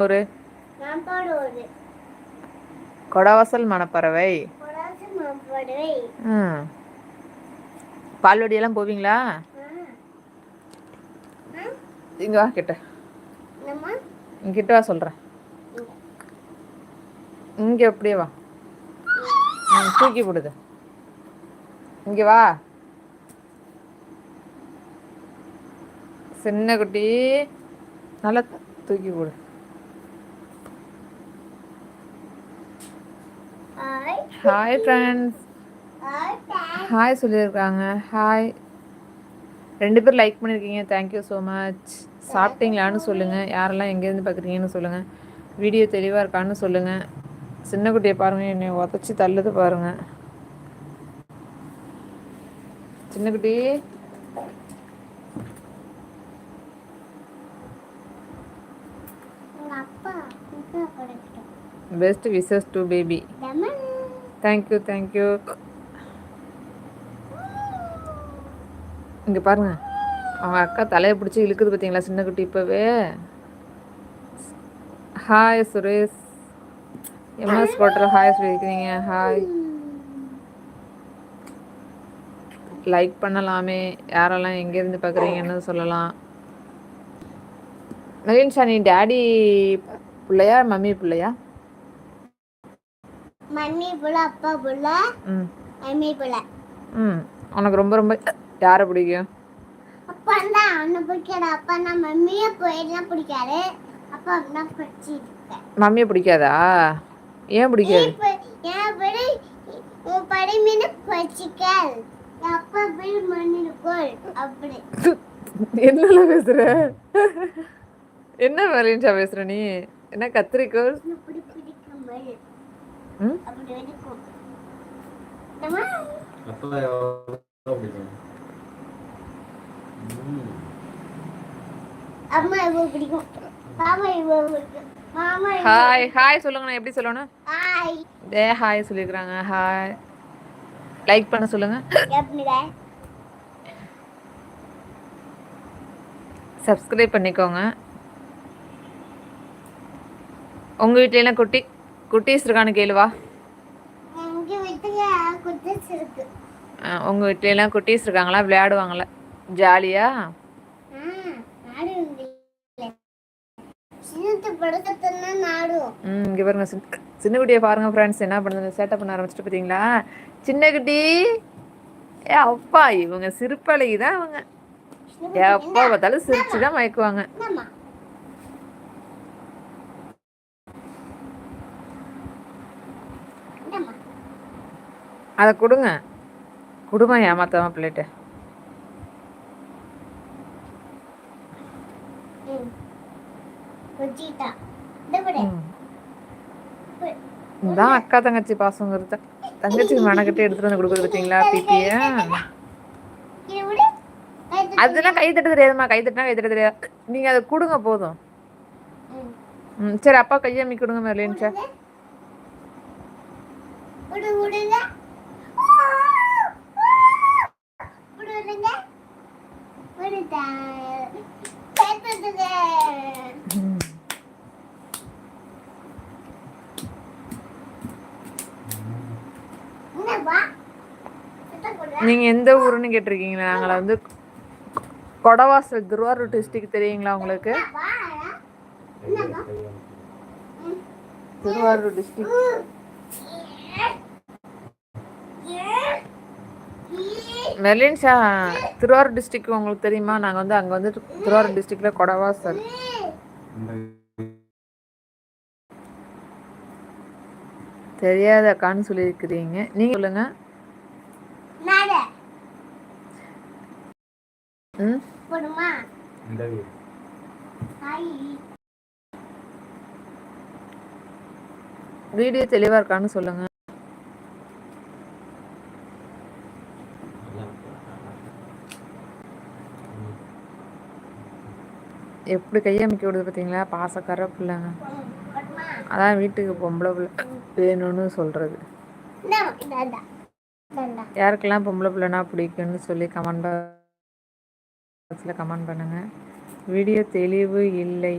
ஒரு கொடவாசல் மணப்பறவை கொடாசு மாம்படுவை ம் பால்வடியெல்லாம் போவீங்களா? இங்க வா கிட்ட. நம்ம இங்க கிட்ட வா சொல்கிறேன் இங்கே அப்படியே வா. தூக்கி போடுது. இங்கே வா. சின்ன குட்டி நல்லா தூக்கி போடு. ஹாய் ஃப்ரெண்ட்ஸ் ஹாய் சொல்லியிருக்காங்க ஹாய் ரெண்டு பேர் லைக் பண்ணியிருக்கீங்க தேங்க்யூ ஸோ மச் சாப்பிட்டீங்களான்னு சொல்லுங்கள் யாரெல்லாம் எங்கேருந்து பார்க்குறீங்கன்னு சொல்லுங்கள் வீடியோ தெளிவாக இருக்கான்னு சொல்லுங்கள் சின்ன குட்டியை பாருங்கள் என்னை உதச்சி தள்ளுது பாருங்கள் சின்ன குட்டி. Best wishes to baby thank you thank you இங்கே பாருங்க. அவங்க அக்கா தலையை பிடிச்சி இழுக்குது பார்த்தீங்களா சின்ன குட்டி இப்போவே? ஹாய் சுரேஷ் எம்எஸ் கோட்டர் ஹாய் சொல்லியிருக்கிறீங்க ஹாய் லைக் பண்ணலாமே. யாரெல்லாம் எங்கேருந்து பார்க்குறீங்கன்னு சொல்லலாம். நவீன்ஷா நீ டேடி பிள்ளையா மம்மி பிள்ளையா? மம்மி புள்ள அப்பா புள்ள ம். மம்மி புள்ள ம். உனக்கு ரொம்ப ரொம்ப யாரை பிடிக்கும்? அப்பா தான் அவனை பிடிக்காது. அப்பா தான் மம்மியை போயிடலாம் பிடிக்காது அப்பா தான் பிடிச்சிருக்கேன் மம்மியை பிடிக்காதா? ஏன் பிடிக்காது? என் படி உன் படி மீன் பச்சிக்கல் என் அப்பா பேர் மண்ணிருக்கோள் அப்படி. என்னல பேசுற? என்ன வேலையா பேசுற நீ? என்ன கத்திரிக்கோள்? அப்படி அம்மா, பிடிக்கும் மாமா பிடிக்கும் மாமா ஹாய் ஹாய் சொல்லுங்கண்ணா எப்படி சொல்லணும்? ஹாய் டே ஹாய் சொல்லியிருக்கிறாங்க ஹாய் லைக் பண்ண சொல்லுங்க. சப்ஸ்கிரைப் பண்ணிக்கோங்க. உங்க வீட்ல எல்லாம் குட்டி? குட்டீஸ் இருக்கான்னு கேளுவா? உங்க வீட்ல எல்லாம் குட்டீஸ் இருக்காங்களா? விளையாடுவாங்களா? ஜாலியா? இங்கே பாருங்க சின்ன சின்ன குட்டியை பாருங்க ஃப்ரெண்ட்ஸ் என்ன பண்ணுது சேட்டை பண்ண ஆரம்பிச்சிட்டு பார்த்தீங்களா சின்ன குட்டி. ஏ அப்பா இவங்க சிரிப்பழகி தான் அவங்க. எப்போ பார்த்தாலும் சிரிச்சு தான் மயக்குவாங்க அதை கொடுங்க. கொடுமா ஏமாத்தாம பிள்ளைகிட்ட ம். இதான் அக்கா தங்கச்சி பாசங்கிறது. தங்கச்சிக்கு மனக்கட்டி எடுத்துட்டு வந்து கொடுக்குறது பார்த்தீங்களா பிபிய? அதெல்லாம் கை தட்ட தெரியாதும்மா. கை தட்டினா கை தட்ட தெரியாது. நீங்க அதை கொடுங்க போதும். ம். ம் சரி அப்பா கையை அம்மி கொடுங்க மேலேன்னு சார் நீங்க எந்த ஊருன்னு கேட்டிருக்கீங்களா? நாங்கள வந்து கொடவாசல் திருவாரூர் டிஸ்ட்ரிக்ட் தெரியுங்களா உங்களுக்கு? திருவாரூர் டிஸ்ட்ரிக்ட் மெர்லின்ஷா திருவாரூர் டிஸ்ட்ரிக்ட் உங்களுக்கு தெரியுமா? நாங்கள் வந்து அங்கே வந்து திருவாரூர் டிஸ்ட்ரிக்டில் கொடவாசல். தெரியாத அக்கான்னு சொல்லியிருக்கிறீங்க. நீங்கள் சொல்லுங்க. ம்? போடுமா? இந்த வீடு. ஹாய் வீடியோ தெளிவாக இருக்கான்னு சொல்லுங்க. எப்படி கையமைக்க விடுது பார்த்தீங்களா? பாசக்கார பிள்ளைங்க. அதான் வீட்டுக்கு பொம்பளை பிள்ளை. வேணும்னு சொல்கிறது. இந்தா. யாருக்கெல்லாம் பொம்பளை பிள்ளைனா பிடிக்கும்னு சொல்லி கமெண்ட் பாக்ஸில் கமெண்ட் பண்ணுங்கள் வீடியோ தெளிவு இல்லை.